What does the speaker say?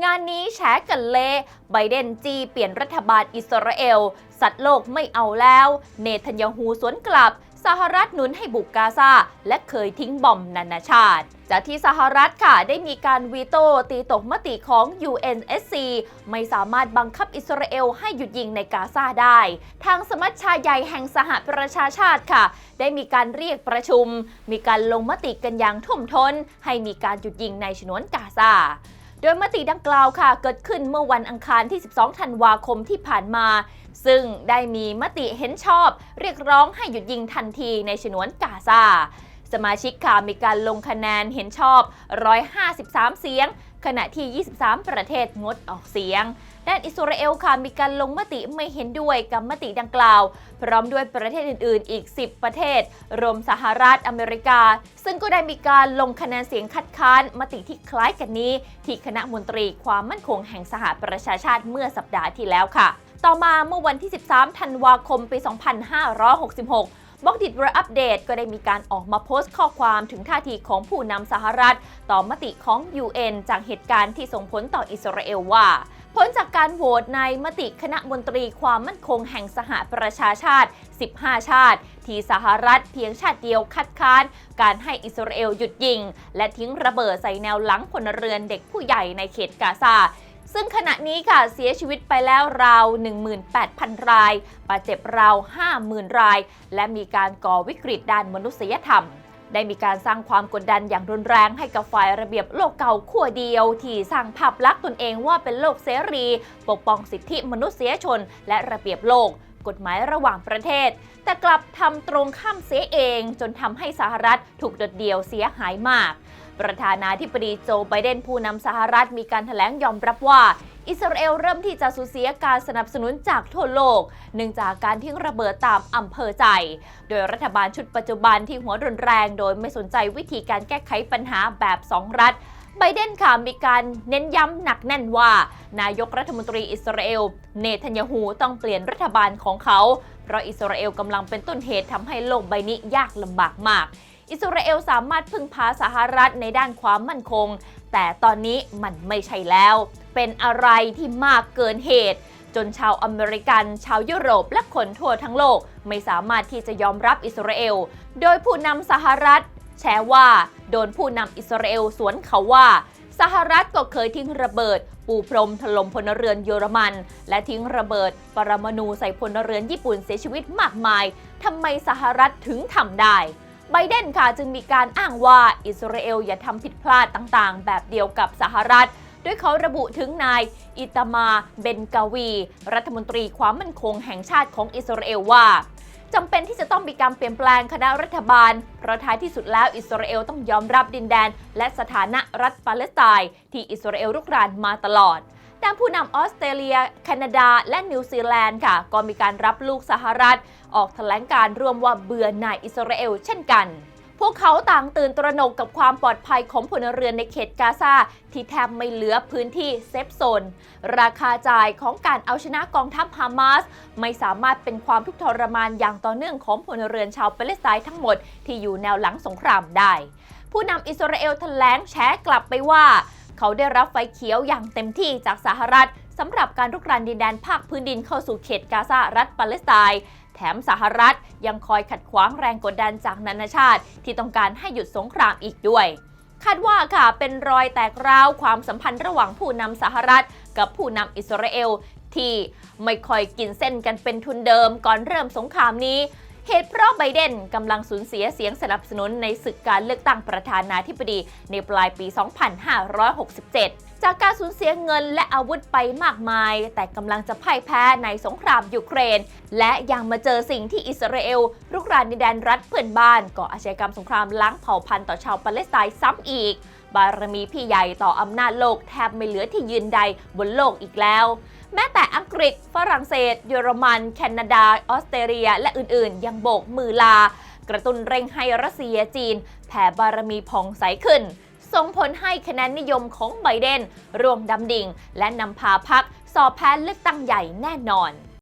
งานนี้แฉกันเละไบเดนจีเปลี่ยนรัฐบาลอิสราเอล สัตว์โลกไม่เอาแล้ว เนทันยาฮูสวนกลับ สหรัฐหนุนให้บุกกาซาและเคยทิ้งบอมนานาชาติ จากที่สหรัฐค่ะได้มีการวีโต้ตีตกมติของ UNSC ไม่สามารถบังคับอิสราเอลให้หยุดยิงในกาซาได้ ทางสมัชชาใหญ่แห่งสหประชาชาติค่ะ ได้มีการเรียกประชุม มีการลงมติกันอย่างท่วมท้นให้มีการหยุดยิงในฉนวนกาซา โดยมติดังกล่าวค่ะเกิดขึ้นเมื่อวันอังคารที่ 12 ธันวาคมที่ผ่านมา ซึ่งได้มีมติเห็นชอบ เรียกร้องให้หยุดยิงทันทีในฉนวนกาซาสมาชิกค่ะมีการลงคะแนนเห็นชอบ 153 เสียง ขณะที่ 23 ประเทศงดออกเสียง ด้านอิสราเอลค่ะมีการลงมติไม่เห็นด้วยกับมติดังกล่าว พร้อมด้วยประเทศอื่น ๆ อีก 10 ประเทศ รวมสหรัฐอเมริกา ซึ่งก็ได้มีการลงคะแนนเสียงคัดค้านมติที่คล้ายกันนี้ ที่คณะมนตรีความมั่นคงแห่งสหประชาชาติเมื่อสัปดาห์ที่แล้วค่ะ ต่อมาเมื่อวันที่ 13 ธันวาคม ปี 2566 บล็อกดิดรอัปเดตก็ได้มีการออกมาโพสต์ข้อความถึงท่าทีของผู้นำสหรัฐ ต่อมติของ UN จากเหตุการณ์ที่ส่งผลต่ออิสราเอลว่า ผลจากการโหวตในมติคณะมนตรีความมั่นคงแห่งสหประชาชาติ 15 ชาติ ที่สหรัฐเพียงชาติเดียวคัดค้าน การให้อิสราเอลหยุดยิง และทิ้งระเบิดใส่แนวหลังพลเรือนเด็กผู้ใหญ่ในเขตกาซา ซึ่งขณะนี้ค่ะเสียชีวิตไปแล้วราว 18,000 รายบาดเจ็บราว 50,000 ราย และมีการก่อวิกฤตด้านมนุษยธรรมได้มีการสร้างความกดดันอย่างรุนแรงให้กับฝ่ายระเบียบโลกเก่าขั้วเดียว ที่สร้างภาพลักษณ์ตนเองว่าเป็นโลกเสรี ปกป้องสิทธิมนุษยชน และระเบียบโลก กฎหมายระหว่างประเทศ แต่กลับทำตรงข้ามเสียเอง จนทำให้สหรัฐถูกโดดเดี่ยวเสียหายมาก ประธานาธิบดีโจไบเดนผู้นำสหรัฐมีการแถลงยอมรับว่า อิสราเอลเริ่มที่จะสูญเสียการสนับสนุนจากทั่วโลก เนื่องจากการทิ้งระเบิดตามอำเภอใจ โดยรัฐบาลชุดปัจจุบันที่หัวรุนแรง โดยไม่สนใจวิธีการแก้ไขปัญหาแบบสองรัฐไบเดนค่ะมีการเน้นย้ำหนักแน่นว่า นายกรัฐมนตรีอิสราเอล เนทันยาฮูต้องเปลี่ยนรัฐบาลของเขา เพราะอิสราเอลกำลังเป็นต้นเหตุทำให้โลกใบนี้ยากลำบากมาก อิสราเอลสามารถพึ่งพาสหรัฐในด้านความมั่นคง แต่ตอนนี้มันไม่ใช่แล้ว เป็นอะไรที่มากเกินเหตุ จนชาวอเมริกัน ชาวยุโรปและคนทั่วทั้งโลก ไม่สามารถที่จะยอมรับอิสราเอล โดยผู้นำสหรัฐ แชร์ว่า โดนผู้นำอิสราเอลสวนเขาว่าสหรัฐก็เคยทิ้งระเบิด ปูพรมถล่มพลเรือนเยอรมัน และทิ้งระเบิด ปรมาณูใส่พลเรือนญี่ปุ่นเสียชีวิตมากมายทำไมสหรัฐถึงทำได้ ไบเดนค่ะจึงมีการอ้างว่าอิสราเอลอย่าทำผิดพลาดต่างๆ แบบเดียวกับสหรัฐโดยเขาระบุถึงนายอิตามา เบนกาวี รัฐมนตรีความมั่นคงแห่งชาติของอิสราเอลว่าจำเป็นที่จะต้องมีการเปลี่ยนแปลงคณะรัฐบาล เพราะท้ายที่สุดแล้วอิสราเอลต้องยอมรับดินแดน และสถานะรัฐปาเลสไตน์ที่อิสราเอลรุกรานมาตลอด ด้านผู้นำออสเตรเลีย แคนาดา และนิวซีแลนด์ค่ะ ก็มีการรับลูกสหรัฐ ออกแถลงการร่วมว่าเบื่อหน่ายอิสราเอลเช่นกันพวกเขาต่างตื่นตระหนกกับความปลอดภัยของพลเรือนในเขตกาซาที่แทบไม่เหลือพื้นที่เซฟโซน ราคาจ่ายของการเอาชนะกองทัพฮามาส ไม่สามารถเป็นความทุกข์ทรมานอย่างต่อเนื่องของพลเรือนชาวปาเลสไตน์ทั้งหมดที่อยู่แนวหลังสงครามได้ ผู้นำอิสราเอลแถลงแฉกลับไปว่า เขาได้รับไฟเขียวอย่างเต็มที่จากสหรัฐสำหรับการรุกรานดินแดนภาคพื้นดินเข้าสู่เขตกาซารัฐปาเลสไตน์แถมสหรัฐยังคอยขัดขวางแรงกดดันจากนานาชาติ ที่ต้องการให้หยุดสงครามอีกด้วยคาดว่าค่ะเป็นรอยแตกร้าวความสัมพันธ์ระหว่างผู้นำสหรัฐ กับผู้นำอิสราเอล ที่ไม่ค่อยกินเส้นกันเป็นทุนเดิมก่อนเริ่มสงครามนี้ เหตุเพราะไบเดนกำลังสูญเสียเสียงสนับสนุนในศึกการเลือกตั้งประธานาธิบดีในปลายปี 2567 จากการสูญเสียเงินและอาวุธไปมากมาย แต่กำลังจะพ่ายแพ้ในสงครามยูเครน และยังมาเจอสิ่งที่อิสราเอลรุกรานดินแดนรัฐเพื่อนบ้านก่ออาชญากรรมสงครามล้างเผ่าพันธุ์ต่อชาวปาเลสไตน์ซ้ำอีก บารมีพี่ใหญ่ต่ออำนาจโลกแทบไม่เหลือที่ยืนใดบนโลกอีกแล้ว แม้แต่อังกฤษ ฝรั่งเศส เยอรมัน แคนาดา ออสเตรเลีย และอื่นๆ ยังโบกมือลา กระตุ้นเร่งให้รัสเซียจีน แผ่บารมีผ่องใสขึ้นส่งผลให้คะแนนนิยมของไบเดนร่วงดำดิ่ง และนำพาพักสอบแพ้เลือกตั้งใหญ่แน่นอน